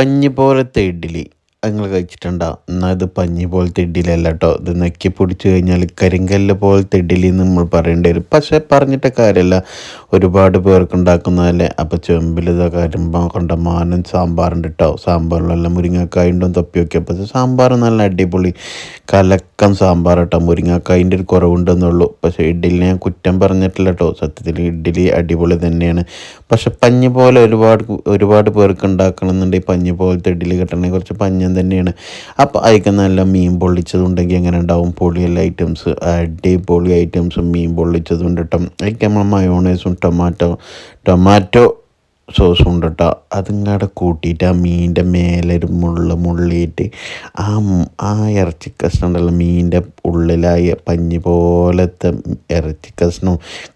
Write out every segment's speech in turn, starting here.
പഞ്ഞി പോലത്തെ ഇഡ്ഡലി. നിങ്ങൾ കഴിച്ചിട്ടുണ്ടോ? എന്നാൽ ഇത് പഞ്ഞി പോലത്തെ ഇഡ്ഡലിയല്ല കേട്ടോ ഇത് നെക്കി പൊടിച്ചു കഴിഞ്ഞാൽ കരിങ്കല്ല് പോലത്തെ ഇഡ്ഡലി നമ്മൾ പറയേണ്ടി വരും. പക്ഷേ പറഞ്ഞിട്ട് കാര്യമല്ല ഒരുപാട് പേർക്ക് ഉണ്ടാക്കുന്നതല്ലേ. അപ്പോൾ ചെമ്പിൽ ഇതൊക്കെ വരുമ്പോൾ കൊണ്ട മാനം സാമ്പാറുണ്ട് കേട്ടോ സാമ്പാറിലെല്ലാം മുരിങ്ങക്കായ ഉണ്ടോ തൊപ്പി നോക്കിയപ്പോൾ സാമ്പാർ നല്ല അടിപൊളി കലക്കം സാമ്പാർ കേട്ടോ മുരിങ്ങക്കായിന്റെ ഒരു കുറവുണ്ടെന്നുള്ളൂ. പക്ഷേ ഇഡ്ഡലിനെ ഞാൻ കുറ്റം പറഞ്ഞിട്ടില്ല കേട്ടോ സത്യത്തിൽ ഇഡ്ഡലി അടിപൊളി തന്നെയാണ്. പക്ഷെ പഞ്ഞി പോലെ ഒരുപാട് ഒരുപാട് പേർക്ക് ഉണ്ടാക്കണമെന്നുണ്ടെങ്കിൽ പഞ്ഞി പോലത്തെ ഇഡ്ഡലി കിട്ടണമെങ്കിൽ കുറച്ച് പഞ്ഞം തന്നെയാണ്. അപ്പോൾ അതൊക്കെ നല്ല മീൻ പൊള്ളിച്ചതുണ്ടെങ്കിൽ എങ്ങനെ ഉണ്ടാവും? പൊളിയുള്ള ഐറ്റംസ് അടിപൊളി ഐറ്റംസും മീൻ പൊള്ളിച്ചതും ഉണ്ട് കേട്ടോ അതൊക്കെ നമ്മൾ മയോണൈസും ടൊമാറ്റോ ടൊമാറ്റോ സോസും ഉണ്ട് കേട്ടോ അതിങ്ങടെ കൂട്ടിയിട്ട് ആ മീനിന്റെ മേലെ ഒരു മുള്ള മുള്ളിയിട്ട് ആ ആ ഇറച്ചി കഷ്ണം ഉണ്ടല്ലോ മീനിന്റെ ഉള്ളിലായ പഞ്ഞി പോലത്തെ ഇറച്ചി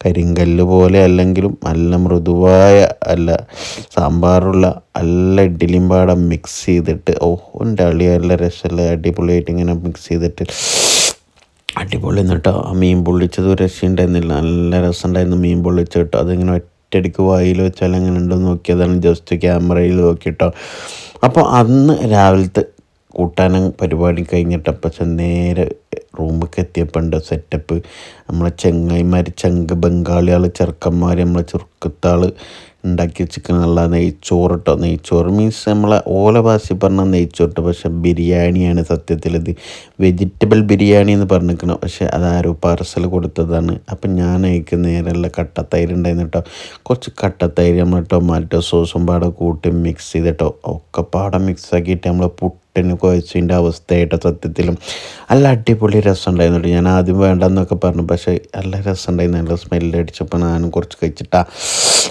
കരിങ്കല്ല് പോലെ അല്ലെങ്കിലും നല്ല മൃദുവായ അല്ല സാമ്പാറുള്ള നല്ല ഇഡ്ഡലിയും പാടെ മിക്സ് ചെയ്തിട്ട് ഓ എന്റെ അളി നല്ല രസമല്ല അടിപൊളിയായിട്ട് ഇങ്ങനെ മിക്സ് ചെയ്തിട്ട്. അടിപൊളി എന്നിട്ടോ ആ മീൻ പൊള്ളിച്ചത് ഒരു രക്ഷയുണ്ടായിരുന്നില്ല നല്ല രസമുണ്ടായിരുന്നു മീൻ പൊള്ളിച്ചിട്ട് അതിങ്ങനെ ഒറ്റയടിക്ക് വായിൽ വെച്ചാൽ എങ്ങനെ ഉണ്ടെന്ന് നോക്കിയതാണ്. ജസ്റ്റ് ക്യാമറയിൽ നോക്കിയിട്ടോ അപ്പോൾ അന്ന് രാവിലത്തെ കൂട്ടാനും പരിപാടി കഴിഞ്ഞിട്ടപ്പോൾ നേരെ റൂമൊക്കെ എത്തിയപ്പോൾ സെറ്റപ്പ് നമ്മളെ ചെങ്ങായിമാർ ചങ്ക് ബംഗാളികൾ ചെറുക്കന്മാർ നമ്മളെ ചെറുക്കത്താൾ ഉണ്ടാക്കി വെച്ചിരിക്കുന്ന നല്ല നെയ്ച്ചോറ് കേട്ടോ നെയ്ച്ചോറ് മീൻസ് നമ്മളെ ഓല ഭാഷ പറഞ്ഞ നെയ്ച്ചോറ് പക്ഷെ ബിരിയാണിയാണ് സത്യത്തിൽ ഇത് വെജിറ്റബിൾ ബിരിയാണി എന്ന് പറഞ്ഞിരിക്കണം പക്ഷെ അതാരോ പാർസൽ കൊടുത്തതാണ്. അപ്പം ഞാൻ അതിക്ക് നേരെയുള്ള കട്ടത്തൈര് ഉണ്ടായിരുന്നു കേട്ടോ. കുറച്ച് കട്ടത്തൈര് നമ്മൾ ടൊമാറ്റോ സോസും പാടെ കൂട്ടി മിക്സ് ചെയ്തിട്ടോ. ഒക്കെ പാടെ മിക്സ് ആക്കിയിട്ട് നമ്മൾ പുട്ടിന് കുഴച്ചതിന്റെ അവസ്ഥയായിട്ട് സത്യത്തിലും നല്ല അടിപൊളി രസം ഉണ്ടായിരുന്നു ഞാൻ ആദ്യം വേണ്ടെന്നൊക്കെ പറഞ്ഞു. പക്ഷേ നല്ല രസം ഉണ്ടായിരുന്നു നല്ല സ്മെല്ല് അടിച്ചപ്പോൾ ഞാനും കുറച്ച് കഴിച്ചിട്ടാ.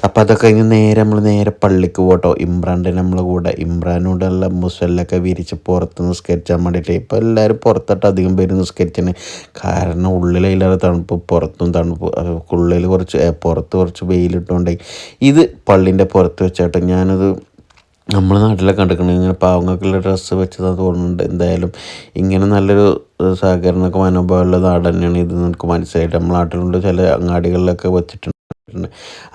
അപ്പോൾ അതൊക്കെ കഴിഞ്ഞ് നേരെ നമ്മൾ നേരെ പള്ളിക്ക് പോട്ടോ. ഇമ്രാന്റെ നമ്മളെ കൂടെ. ഇമ്രാനോടുള്ള മുസല്ലൊക്കെ വിരിച്ച് പുറത്ത് നിസ്കരിച്ചാൽ വേണ്ടിയിട്ട് ഇപ്പോൾ എല്ലാവരും പുറത്തോട്ട് അധികം പേര് നിസ്കരിച്ചാണ് കാരണം ഉള്ളിലതിലേറെ തണുപ്പ് പുറത്തും തണുപ്പ്. ഉള്ളിൽ കുറച്ച് പുറത്ത് കുറച്ച് വെയിലിട്ടുകൊണ്ടേ ഇത് പള്ളിന്റെ പുറത്ത് വെച്ചാട്ടോ. ഞാനത് നമ്മളെ നാട്ടിലൊക്കെ കണ്ടിട്ടുണ്ട്. ഇങ്ങനെ പാവങ്ങൾക്കുള്ള ഡ്രസ്സ് വെച്ചതാണ് തോന്നുന്നുണ്ട് എന്തായാലും ഇങ്ങനെ നല്ലൊരു സഹകരണമൊക്കെ മനോഭാവമുള്ള നാട് തന്നെയാണ് ഇത് നമുക്ക് മനസ്സിലായിട്ട്. നമ്മുടെ നാട്ടിലുണ്ട് ചില അങ്ങാടികളിലൊക്കെ വെച്ചിട്ടുണ്ട്.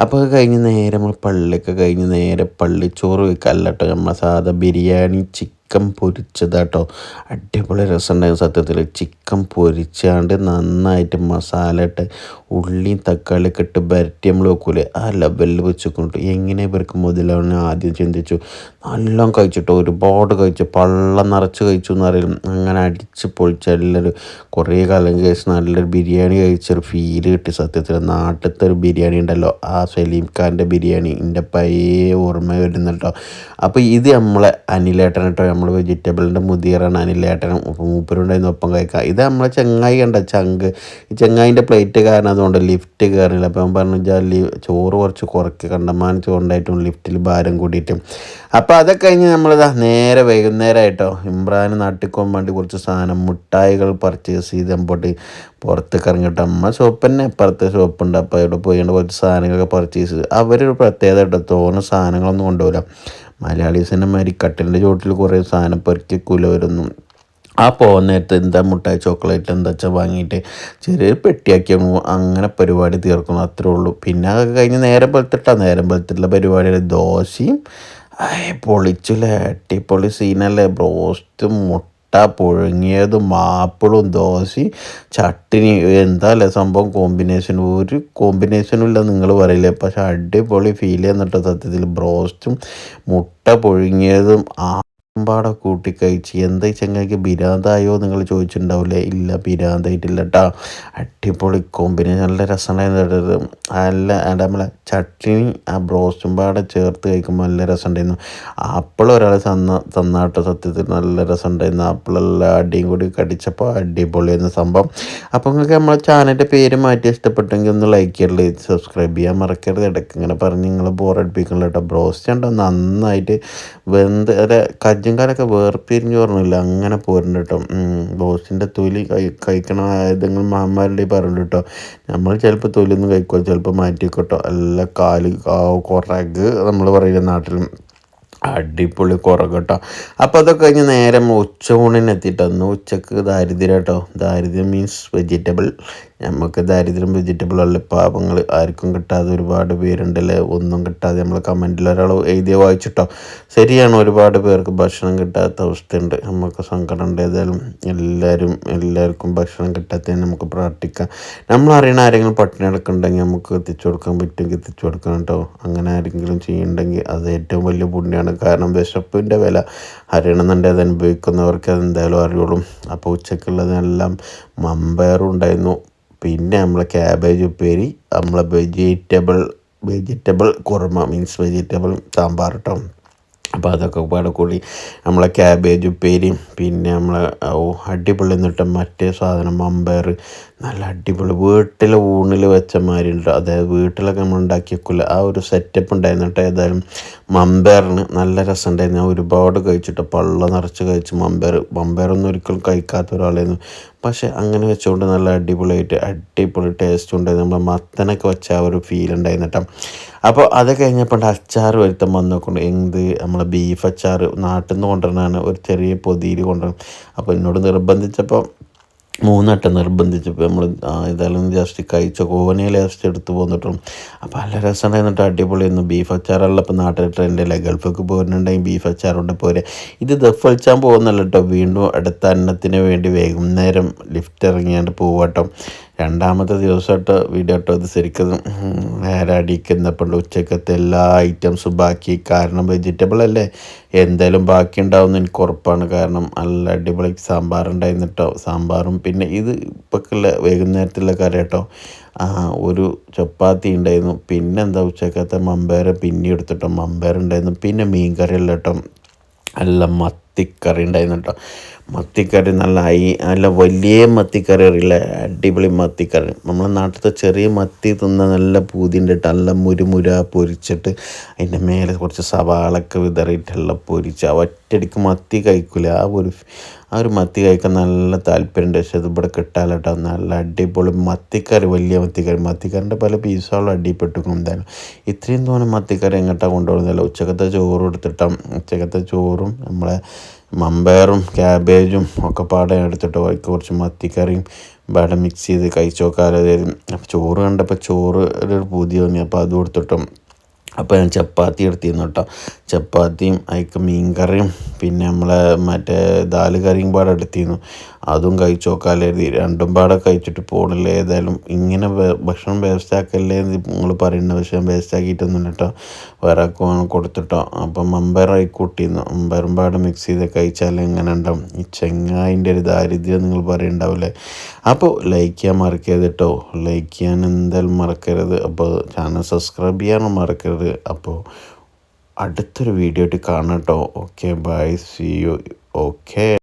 അപ്പോൾ കഴിഞ്ഞ് നേരെ നമ്മൾ പള്ളിയൊക്കെ കഴിഞ്ഞ് നേരെ പള്ളിച്ചോറ് വെക്കല്ല കേട്ടോ നമ്മളെ സാധാ ബിരിയാണി ചിക്കൻ പൊരിച്ചതാട്ടോ. അടിപൊളി രസമുണ്ടായിരുന്നു സത്യത്തിൽ ചിക്കൻ പൊരിച്ചാണ്ട് നന്നായിട്ട് മസാല ഇട്ട് ഉള്ളിയും തക്കാളിയൊക്കെ ഇട്ട് വരട്ടി നമ്മൾ വെക്കൂലേ. ആ ലെവലിൽ വെച്ചിട്ടുണ്ട് എങ്ങനെ ഇവർക്ക് മുതലാവണം ആദ്യം ചിന്തിച്ചു. നല്ലോണം കഴിച്ചിട്ടോ. ഒരുപാട് കഴിച്ചു. പള്ളം നിറച്ച് കഴിച്ചു എന്ന് അറിയില്ല അങ്ങനെ അടിച്ച് പൊളിച്ച് എല്ലാവരും കുറേ കാലം കഴിച്ച് നല്ലൊരു ബിരിയാണി കഴിച്ചൊരു ഫീൽ കിട്ടി സത്യത്തിൽ നാട്ടിലത്തെ ഒരു ബിരിയാണി ഉണ്ടല്ലോ. ആ സലീം ഖാന്റെ ബിരിയാണി. എന്റെ പയ്യെ ഓർമ്മ വരുന്നുണ്ടോ. അപ്പോൾ ഇത് നമ്മളെ അനിലേട്ടൻ കേട്ടോ. നമ്മൾ വെജിറ്റബിളിന്റെ മുതിയറാണ് അനിലേട്ടനും മൂപ്പരുണ്ടായിരുന്നു ഒപ്പം കഴിക്കാം ഇത് നമ്മളെ ചെങ്ങായി കണ്ട ചങ്ക്. ഈ ചെങ്ങായിന്റെ പ്ലേറ്റ് കാരണം അതുകൊണ്ട് ലിഫ്റ്റ് കയറില്ല അപ്പം പറഞ്ഞു വെച്ചാൽ ചോറ് കുറച്ച് കുറയ്ക്ക് കണ്ടമാൻ ചോറുണ്ടായിട്ടും ലിഫ്റ്റിൽ ഭാരം കൂട്ടിയിട്ടും അപ്പോൾ അതൊക്കെ കഴിഞ്ഞ് നമ്മളിതാ നേരെ വൈകുന്നേരമായിട്ടോ ഇമ്രാൻ നാട്ടിൽ പോകാൻ വേണ്ടി കുറച്ച് സാധനം മുട്ടായികൾ പർച്ചേസ് ചെയ്ത് പോട്ട് പുറത്തേക്ക് ഇറങ്ങിയിട്ട് അമ്മ ഷോപ്പ് തന്നെ. അപ്പുറത്തെ ഷോപ്പുണ്ട് അപ്പോൾ അവിടെ പോയിട്ട് കുറച്ച് സാധനങ്ങളൊക്കെ പർച്ചേസ് അവരൊരു പ്രത്യേകത കേട്ടോ. തോന്നുന്ന സാധനങ്ങളൊന്നും കൊണ്ടുപോകില്ല മലയാളീസിന്റെ മാതിരി കട്ടിലിന്റെ ചോട്ടിൽ കുറേ സാധനം പെറുക്കി കുലവരൊന്നും ആ പോകുന്ന നേരത്ത് എന്താ മുട്ടായി ചോക്ലേറ്റ് എന്താ വെച്ചാൽ വാങ്ങിയിട്ട് ചെറിയ പെട്ടിയാക്കി അങ്ങ് അങ്ങനെ പരിപാടി തീർക്കണം അത്രേ ഉള്ളൂ. പിന്നെ അതൊക്കെ കഴിഞ്ഞ് നേരം വെളുത്തിട്ടാ നേരം വെളുത്തിട്ടുള്ള പരിപാടിയുടെ ദോശയും അയ്യ പൊളിച്ചില്ലേ പൊളി സീനല്ലേ ബ്രോസ്റ്റ് മുട്ട പുഴുങ്ങിയതും മാപ്പിളും ദോശയും ചട്ടിനി എന്താ അല്ലേ സംഭവം? കോമ്പിനേഷൻ ഒരു കോമ്പിനേഷനും ഇല്ല നിങ്ങൾ പറയില്ലേ. പക്ഷെ അടിപൊളി ഫീൽ ചെയ്യുന്നുണ്ട് സത്യത്തിൽ. ബ്രോസ്റ്റും മുട്ട പുഴുങ്ങിയതും ആ പാടെ കൂട്ടി കഴിച്ച് എന്താ ചങ്ങായിക്ക് ബിരാന്തായോ നിങ്ങൾ ചോദിച്ചിട്ടുണ്ടാവില്ലേ? ഇല്ല ബിരാന്തായിട്ടില്ല കേട്ടോ അടിപൊളി കോമ്പിനേഷൻ. നല്ല രസമുണ്ടായിരുന്നു നല്ല നമ്മളെ ചട്നി ആ ബ്രോസ്റ്റും പാടെ ചേർത്ത് കഴിക്കുമ്പോൾ നല്ല രസമുണ്ടായിരുന്നു. ആപ്പിൾ ഒരാൾ തന്ന തന്നാട്ടോ സത്യത്തിൽ. നല്ല രസമുണ്ടായിരുന്നു. ആപ്പിളെല്ലാം അടിയും കൂടി കടിച്ചപ്പോൾ അടിപൊളിയായിരുന്നു സംഭവം. അപ്പോൾ നിങ്ങൾക്ക് നമ്മളെ ചാനലിന്റെ പേര് മാറ്റി ഇഷ്ടപ്പെട്ടെങ്കിൽ ഒന്ന് ലൈക്ക് ചെയ്യല്ലേ സബ്സ്ക്രൈബ് ചെയ്യാൻ മറക്കരുത്. ഇടയ്ക്ക് ഇങ്ങനെ പറഞ്ഞ് നിങ്ങൾ ബോറടിപ്പിക്കണില്ല കേട്ടോ ബ്രോസ്റ്റ് ഉണ്ടോ നന്നായിട്ട് വെന്ത് അതെ കജ്ജും കാലൊക്കെ വേർപിരിഞ്ഞ് പറഞ്ഞില്ല? അങ്ങനെ പോരുന്നുണ്ട് കേട്ടോ ബോസിന്റെ തൊലി കൈ കഴിക്കണ ഏതെങ്കിലും മാമാരുടെ പറഞ്ഞു കേട്ടോ നമ്മൾ ചിലപ്പോൾ തൊലിയൊന്നും കഴിക്കുക ചിലപ്പോൾ മാറ്റി അല്ല കാൽ കുറക് നമ്മൾ പറയുന്ന നാട്ടിലും. അടിപൊളി കുറകട്ടോ കേട്ടോ അപ്പോൾ അതൊക്കെ കഴിഞ്ഞ് നേരം ഉച്ച ഉച്ചയൂണിന് എത്തിയിട്ട്? ഉച്ചയ്ക്ക് ദാരിദ്ര്യം കേട്ടോ ദാരിദ്ര്യം മീൻസ് വെജിറ്റബിൾ നമുക്ക് ദാരിദ്ര്യം വെജിറ്റബിളുള്ള പാപങ്ങൾ ആർക്കും കിട്ടാതെ ഒരുപാട് പേരുണ്ടല്ലേ? ഒന്നും കിട്ടാതെ നമ്മൾ കമന്റിൽ ഒരാൾ എഴുതിയ വായിച്ചിട്ടോ? ശരിയാണ് ഒരുപാട് പേർക്ക് ഭക്ഷണം കിട്ടാത്ത അവസ്ഥയുണ്ട്. നമുക്ക് സങ്കടം ഉണ്ട്. ഏതായാലും എല്ലാവരും എല്ലാവർക്കും ഭക്ഷണം കിട്ടാത്തതിന് നമുക്ക് പ്രാർത്ഥിക്കാം. നമ്മൾ അറിയണ ആരെങ്കിലും പട്ടിണി കിടക്കുന്നുണ്ടെങ്കിൽ നമുക്ക് എത്തിച്ചു കൊടുക്കാൻ പറ്റുമെങ്കിൽ എത്തിച്ചു കൊടുക്കണം കേട്ടോ. അങ്ങനെ ആരെങ്കിലും ചെയ്യുന്നുണ്ടെങ്കിൽ അത് ഏറ്റവും വലിയ പുണ്യമാണ് കാരണം വിശപ്പിന്റെ വില അറിയണമെന്നുണ്ടെങ്കിൽ അത് അനുഭവിക്കുന്നവർക്ക് അത് എന്തായാലും അറിയുള്ളൂ. അപ്പോൾ ഉച്ചക്കുള്ളതെല്ലാം മമ്പയറും ഉണ്ടായിരുന്നു. പിന്നെ നമ്മളെ ക്യാബേജ് ഉപ്പേരി നമ്മളെ vegetable vegetable kurma means vegetable sambar കേട്ടോ അപ്പോൾ അതൊക്കെ പാടെ കൂടി നമ്മളെ ക്യാബേജ് ഉപ്പേരിയും പിന്നെ നമ്മളെ ഓ അടിപൊളി എന്നിട്ട് മറ്റേ സാധനം മമ്പയർ നല്ല അടിപൊളി വീട്ടിൽ ഊണിൽ വെച്ച മാതിരി ഉണ്ട്. അതായത് വീട്ടിലൊക്കെ നമ്മൾ ഉണ്ടാക്കി വെക്കില്ല ആ ഒരു സെറ്റപ്പ് ഉണ്ടായിരുന്നു ഏതായാലും മമ്പയറിന് നല്ല രസം ഉണ്ടായിരുന്നു ഞാൻ ഒരുപാട് കഴിച്ചിട്ട് പള്ള നിറച്ച് കഴിച്ചു മമ്പയർ. മമ്പയറൊന്നും ഒരിക്കലും കഴിക്കാത്ത ഒരാളായിരുന്നു. പക്ഷേ അങ്ങനെ വെച്ചുകൊണ്ട് നല്ല അടിപൊളിയായിട്ട് അടിപൊളി ടേസ്റ്റ് ഉണ്ട്. നമ്മൾ മത്തനൊക്കെ വെച്ച ആ ഒരു ഫീൽ ഉണ്ടായിരുന്നു കേട്ടോ. അപ്പോൾ അത് കഴിഞ്ഞപ്പോൾ അച്ചാർ വരുത്തം വന്നോക്കൊണ്ട്. എന്ത്? നമ്മളെ ബീഫ് അച്ചാർ നാട്ടിൽ നിന്ന് കൊണ്ടുവരണതാണ്. ഒരു ചെറിയ പൊതിയിൽ കൊണ്ടുവരണം. അപ്പോൾ എന്നോട് നിർബന്ധിച്ചപ്പോൾ മൂന്നട്ടം നിർബന്ധിച്ചപ്പോൾ നമ്മൾ ഇതെല്ലാം ജസ്റ്റ് കഴിച്ച കോവനെ ലാസ്റ്റ് എടുത്ത് പോന്നിട്ടും. അപ്പോൾ നല്ല രസമുണ്ടായിരുന്നിട്ട് അടിപൊളിയായിരുന്നു. ബീഫ് അച്ചാറുള്ള ഇപ്പോൾ നാട്ടിൽ ട്രെൻഡല്ലേ ഗൾഫൊക്കെ പോകുന്നുണ്ടെങ്കിൽ ബീഫ് അച്ചാറുണ്ട് പോരെ. ഇത് ദഫ് പോകുന്നല്ല കേട്ടോ. വീണ്ടും അടുത്ത അന്നത്തിന് വേണ്ടി വൈകുന്നേരം ലിഫ്റ്റ് ഇറങ്ങിയാണ്ട് പോവാട്ടോ. രണ്ടാമത്തെ ദിവസമായിട്ട് വീഡിയോ കേട്ടോ ഇത് ശരിക്കും നേരെ അടിക്കുന്നപ്പോൾ ഉച്ചക്കത്തെ എല്ലാ ഐറ്റംസും ബാക്കി. കാരണം വെജിറ്റബിൾ അല്ലേ? എന്തായാലും ബാക്കി ഉണ്ടാവും എനിക്ക് ഉറപ്പാണ്. കാരണം നല്ല അടിപൊളി സാമ്പാർ ഉണ്ടായിരുന്നു കേട്ടോ. സാമ്പാറും പിന്നെ ഇത് ഇപ്പൊക്കുള്ള വൈകുന്നേരത്തുള്ള കറി കേട്ടോ. ഒരു ചപ്പാത്തി ഉണ്ടായിരുന്നു. പിന്നെ എന്താ ഉച്ചക്കത്തെ മമ്പേര പിന്നെ എടുത്തിട്ടോ. മമ്പേര ഉണ്ടായിരുന്നു. പിന്നെ മീൻ കറി അല്ല കേട്ടോ. നല്ല മത്തിക്കറി ഉണ്ടായിരുന്നു കേട്ടോ മത്തിക്കറി നല്ല ഐ നല്ല വലിയ മത്തിക്കറി അറിയില്ല അടിപൊളി മത്തിക്കറി. നമ്മളെ നാട്ടിലത്തെ ചെറിയ മത്തി തിന്ന നല്ല പൂതിന്റെ ഇട്ട് നല്ല മുരുമുര പൊരിച്ചിട്ട് അതിന്റെ മേലെ കുറച്ച് സവാളൊക്കെ വിതറിയിട്ടുള്ള പൊരിച്ച്. ഒറ്റയടിക്ക് മത്തി കഴിക്കില്ല ആ ഒരു ആ ഒരു മത്തി കഴിക്കാൻ നല്ല താല്പര്യമുണ്ട്. പക്ഷേ അത് ഇവിടെ കിട്ടാലട്ടോ നല്ല അടിപൊളി മത്തിക്കറി വലിയ മത്തിക്കറി. മത്തിക്കറിന്റെ പല പീസുകളും അടിപ്പെട്ടു എന്തായാലും. ഇത്രയും തോന്നുന്ന മത്തിക്കറി എങ്ങോട്ടാണ് കൊണ്ടുപോകുന്നതല്ല ഉച്ചക്കത്തെ ചോറ് എടുത്തിട്ടാണ് ഉച്ചക്കത്തെ ചോറും നമ്മളെ മമ്പയറും ക്യാബേജും ഒക്കെ പാടെ എടുത്തിട്ട് കുറച്ച് മത്തിക്കറിയും പാടെ മിക്സ് ചെയ്ത് കഴിച്ചു നോക്കാതെ ചോറ് കണ്ടപ്പോൾ ചോറ് ഒരു പുതിയ തോന്നി. അപ്പോൾ അത് കൊടുത്തിട്ടും അപ്പോൾ ഞാൻ ചപ്പാത്തി എടുത്തിരുന്നു കേട്ടോ. ചപ്പാത്തിയും അതിക്ക് മീൻ കറിയും പിന്നെ നമ്മളെ മറ്റേ ദാൽ കറിയും പാടെ എടുത്തിരുന്നു. അതും കഴിച്ചു നോക്കാമെന്ന് രണ്ടും പാടെ കഴിച്ചിട്ട് പോകണില്ല ഏതായാലും. ഇങ്ങനെ ഭക്ഷണം വേസ്റ്റ് ആക്കല്ലേ നിങ്ങൾ പറയുന്നത് പക്ഷേ ഞാൻ വേസ്റ്റ് ആക്കിയിട്ടൊന്നും കേട്ടോ. വേറെ കൊടുത്തിട്ടോ. അപ്പം മമ്പയറായി കൂട്ടിയിരുന്നു അമ്പയറും പാടെ മിക്സ് ചെയ്ത് കഴിച്ചാൽ എങ്ങനെ ഉണ്ടാവും? ഈ ചെങ്ങായിന്റെ ഒരു ദാരിദ്ര്യം നിങ്ങൾ പറയുന്നുണ്ടാവില്ലേ അപ്പോൾ ലൈക്ക് ചെയ്യാൻ മറക്കരുത് കേട്ടോ. ലൈക്ക് ചെയ്യാൻ എന്തായാലും മറക്കരുത്. അപ്പോൾ ചാനൽ സബ്സ്ക്രൈബ് ചെയ്യാനും മറക്കരുത്. അപ്പോൾ അടുത്തൊരു വീഡിയോ ആയിട്ട് കാണാം കേട്ടോ okay bye see you okay